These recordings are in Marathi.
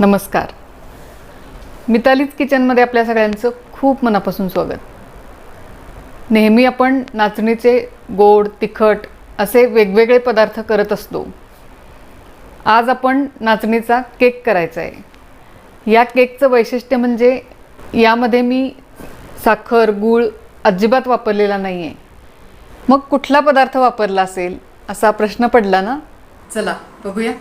नमस्कार. मितालीज किचनमध्ये आपल्या सगळ्यांचं खूप मनापासून स्वागत. नेहमी आपण नाचणीचे गोड तिखट असे वेगवेगळे पदार्थ करत असतो. आज आपण नाचणीचा केक करायचा आहे. या केकचं वैशिष्ट्य म्हणजे यामध्ये मी साखर गूळ अजिबात वापरलेला नाही आहे मग कुठला पदार्थ वापरला असेल असा प्रश्न पडला ना? चला बघूया.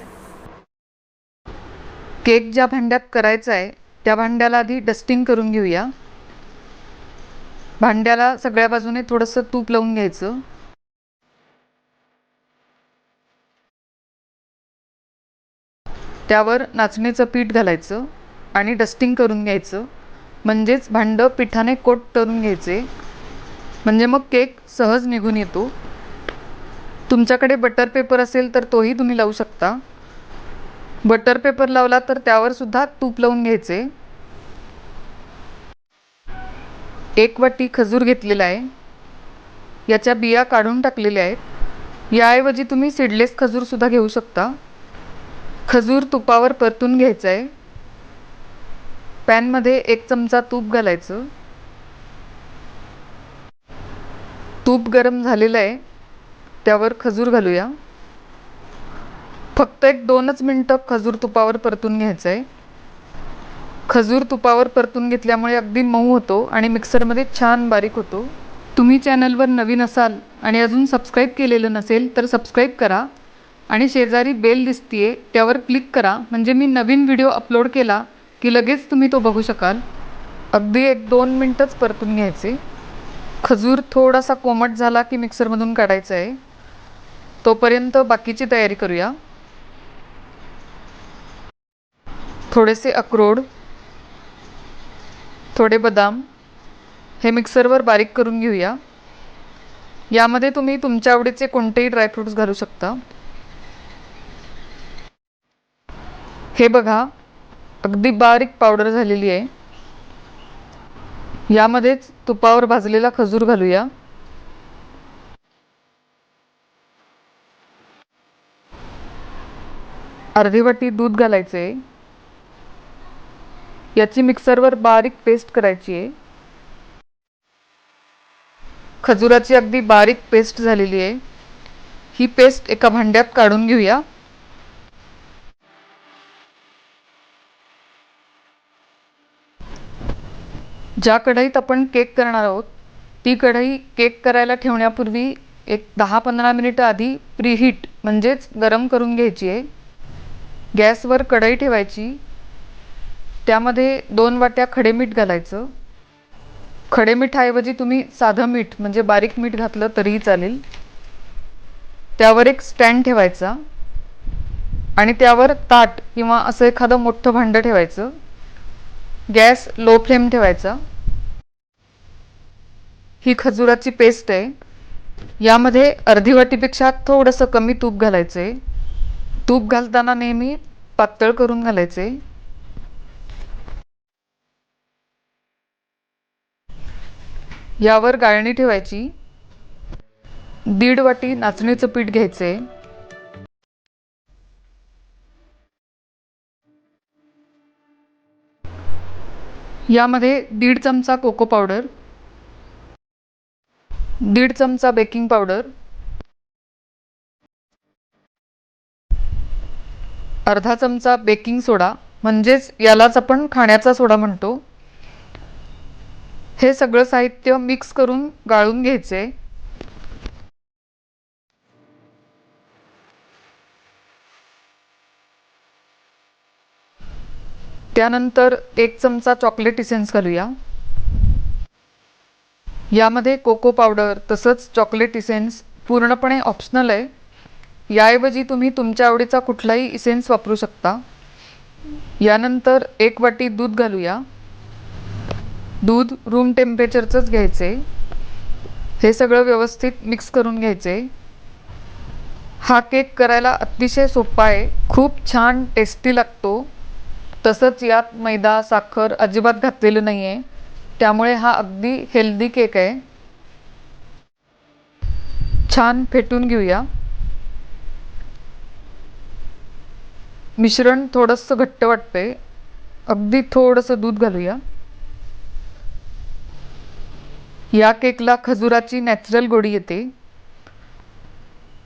केक ज्या भांड्यात करायचा आहे त्या भांड्याला आधी डस्टिंग करून घेऊया. भांड्याला सगळ्या बाजूने थोडंसं तूप लावून घ्यायचं. त्यावर नाचणीचं पीठ घालायचं आणि डस्टिंग करून घ्यायचं. म्हणजेच भांडं पिठाने कोट करून घ्यायचे. म्हणजे मग केक सहज निघून येतो. तुमच्याकडे बटर पेपर असेल तर तोही तुम्ही लावू शकता. बटर पेपर लावला तर त्यावर सुद्धा तूप लावून घ्यायचे. एक वाटी खजूर घेतलेला आहे. याच्या बिया काढून टाकलेल्या आहेत. याऐवजी तुम्ही सीडलेस खजूरसुद्धा घेऊ शकता. खजूर तुपावर परतून घ्यायचं आहे. पॅनमध्ये एक चमचा तूप घालायचं. तूप गरम झालेलं आहे. त्यावर खजूर घालूया. फक्त एक दोनच मिनटं खजूर तुपावर परतून घ्यायचं आहे खजूर तुपावर परतून घेतल्यामुळे अगदी मऊ होतो आणि मिक्सरमध्ये छान बारीक होतो. तुम्ही चॅनलवर नवीन असाल आणि अजून सबस्क्राईब केलेलं नसेल तर सबस्क्राईब करा आणि शेजारी बेल दिसतीये त्यावर क्लिक करा. म्हणजे मी नवीन व्हिडिओ अपलोड केला की लगेच तुम्ही तो बघू शकाल. अगदी एक दोन मिनटंच परतून घ्यायचे. खजूर थोडासा कोमट झाला की मिक्सरमधून काढायचा आहे तोपर्यंत बाकीची तयारी करूया. थोडेसे अक्रोड थोडे बदाम हे मिक्सरवर बारीक करून घेऊया. यामध्ये तुम्ही तुमच्या आवडीचे कोणतेही ड्रायफ्रूट्स घालू शकता. हे बघा अगदी बारीक पावडर झालेली आहे. यामध्येच तुपावर भाजलेला खजूर घालूया. अर्धी वाटी दूध घालायचं आहे याची मिक्सरवर बारीक पेस्ट करायची आहे. खजुराची अगदी बारीक पेस्ट झालेली आहे. ही पेस्ट एका भांड्यात काढून घेऊया. ज्या कढईत आपण केक करणार आहोत ती कढई केक करायला ठेवण्यापूर्वी एक दहा पंधरा मिनिटं आधी प्रीहीट म्हणजेच गरम करून घ्यायची आहे. गॅसवर कढई ठेवायची. त्यामध्ये दोन वाट्या खडे मीठ घालायचं. खडे मिठाऐवजी तुम्ही साधं मीठ म्हणजे बारीक मीठ घातलं तरीही चालेल. त्यावर एक स्टँड ठेवायचा. आणि त्यावर ताट किंवा असं एखादं मोठं भांडं ठेवायचं. गॅस लो फ्लेम ठेवायचा. ही खजुराची पेस्ट आहे. यामध्ये अर्धी वाटीपेक्षा थोडंसं कमी तूप घालायचं आहे तूप घालताना नेहमी पातळ करून घालायचे यावर गाळणी ठेवायची. दीड वाटी नाचणीचं पीठ घ्यायचे. यामध्ये दीड चमचा कोको पावडर. दीड चमचा बेकिंग पावडर. अर्धा चमचा बेकिंग सोडा. म्हणजेच यालाच आपण खाण्याचा सोडा म्हणतो. हे सगळं साहित्य मिक्स करून गाळून घ्यायचे त्यानंतर एक चमचा चॉकलेट इसेन्स घालूया. यामध्ये कोको पावडर तसंच चॉकलेट इसेन्स पूर्णपणे ऑप्शनल आहे. याऐवजी तुम्ही तुमच्या आवडीचा कुठलाही इसेन्स वापरू शकता. यानंतर एक वाटी दूध घालूया. दूध रूम टेम्परेचरचंच घ्यायचे. हे सगळं व्यवस्थित मिक्स करून घ्यायचे. हा केक करायला अतिशय सोपा आहे. खूप छान टेस्टी लागतो. तसंच यात मैदा साखर अजिबात घातलेलं नाही आहे त्यामुळे हा अगदी हेल्दी केक आहे. छान फेटून घेऊया. मिश्रण थोडंसं घट्ट वाटते अगदी थोडंसं दूध घालूया. या केकला खजुराची नॅचरल गोडी येते.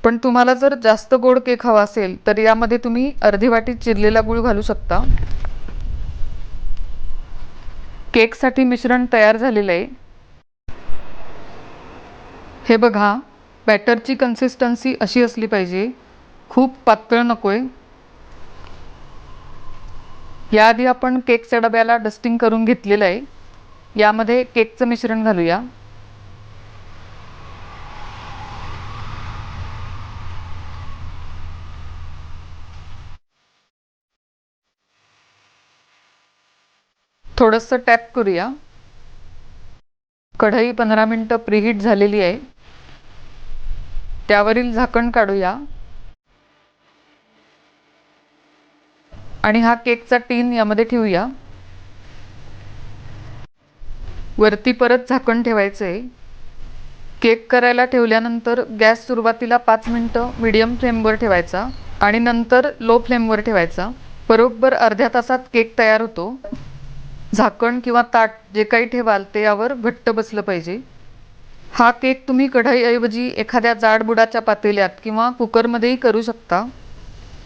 पण तुम्हाला जर जास्त गोड केक हवा असेल तर यामध्ये तुम्ही अर्धी वाटी चिरलेला गूळ घालू शकता. केकसाठी मिश्रण तयार झालेलं आहे. हे बघा बॅटरची कन्सिस्टन्सी अशी असली पाहिजे. खूप पातळ नको आहे याआधी आपण केकच्या डब्याला डस्टिंग करून घेतलेलं आहे. यामध्ये केकचं मिश्रण घालूया. थोडंसं टॅप करूया. कढई पंधरा मिनटं प्रीहीट झालेली आहे. त्यावरील झाकण काढूया. आणि हा केकचा टीन यामध्ये ठेवूया. वरती परत झाकण ठेवायचं आहे केक करायला ठेवल्यानंतर गॅस सुरुवातीला पाच मिनटं मिडियम फ्लेमवर ठेवायचा आणि नंतर लो फ्लेमवर ठेवायचा. बरोबर अर्ध्या तासात केक तयार होतो. झाकण किंवा ताट जे काही ठेवाल ते यावर घट्ट बसलं पाहिजे. हा केक तुम्ही कढईऐवजी एखाद्या जाडबुडाच्या पातेल्यात किंवा कुकरमध्येही करू शकता.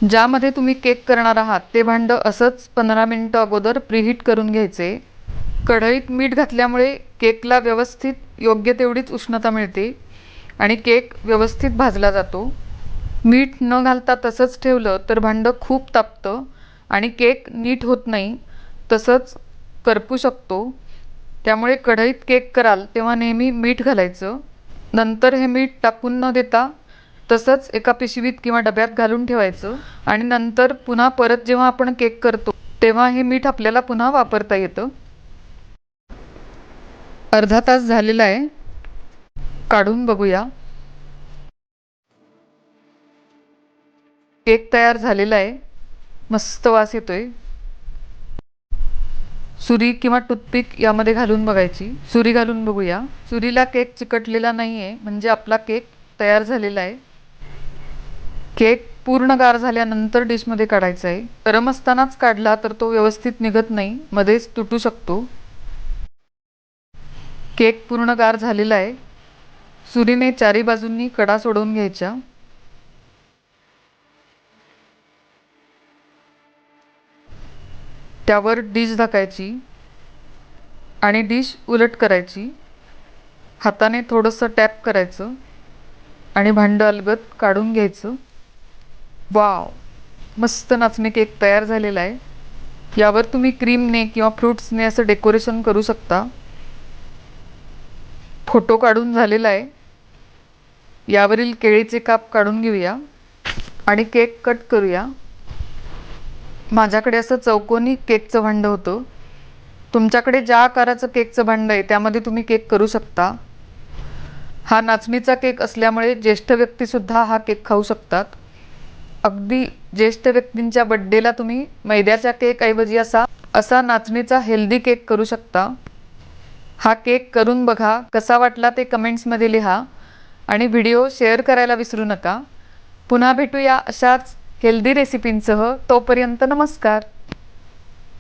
ज्यामध्ये तुम्ही केक करणार आहात ते भांडं असंच पंधरा मिनटं अगोदर प्रीहीट करून घ्यायचे. कढईत मीठ घातल्यामुळे केकला व्यवस्थित योग्य तेवढीच उष्णता मिळते आणि केक व्यवस्थित भाजला जातो. मीठ न घालता तसंच ठेवलं तर भांडं खूप तापतं आणि केक नीट होत नाही तसंच करपू शकतो. त्यामुळे कढईत केक कराल तेव्हा नेहमी मीठ घालायचं. नंतर हे मीठ टाकून न देता तसंच एका पिशवीत किंवा डब्यात घालून ठेवायचं आणि नंतर पुन्हा परत जेव्हा आपण केक करतो तेव्हा हे मीठ आपल्याला पुन्हा वापरता येतं. अर्धा तास झालेला आहे. काढून बघूया. केक तयार झालेला आहे. मस्त वास येतोय. सुरी किंवा टूथपिक यामध्ये घालून बघायची. सुरी घालून बघूया. सुरीला केक चिकटलेला नाही आहे म्हणजे आपला केक तयार झालेला आहे. केक पूर्ण गार झाल्यानंतर डिशमध्ये काढायचा आहे. गरम असतानाच काढला तर तो व्यवस्थित निघत नाही. मध्येच तुटू शकतो. केक पूर्ण गार झालेला आहे. सुरीने चारी बाजूंनी कडा सोडवून घ्यायच्या. त्यावर डिश झाकायची आणि डिश उलट करायची. हाताने थोडंसं टॅप करायचं आणि भांडं अलगद काढून घ्यायचं. वाव! मस्त नाचणी केक तयार झालेला आहे. यावर तुम्ही क्रीमने किंवा फ्रूट्सने असं डेकोरेशन करू शकता. फोटो काढून झालेला आहे. यावरील केळीचे काप काढून घेऊया आणि केक कट करूया. माझ्याकडे असं चौकोनी केकचं भांडं होतं. तुमच्याकडे ज्या आकाराचं केकचं भांडं आहे त्यामध्ये तुम्ही केक करू शकता. हा नाचणीचा केक असल्यामुळे ज्येष्ठ व्यक्तीसुद्धा हा केक खाऊ शकतात. अगदी ज्येष्ठ व्यक्तींच्या बड्डेला तुम्ही मैद्याच्या केकऐवजी असा असा नाचणीचा हेल्दी केक करू शकता. हा केक करून बघा कसा वाटला ते कमेंट्समध्ये लिहा आणि व्हिडिओ शेअर करायला विसरू नका. पुन्हा भेटूया अशाच हेल्दी रेसिपींसह. तोपर्यंत नमस्कार.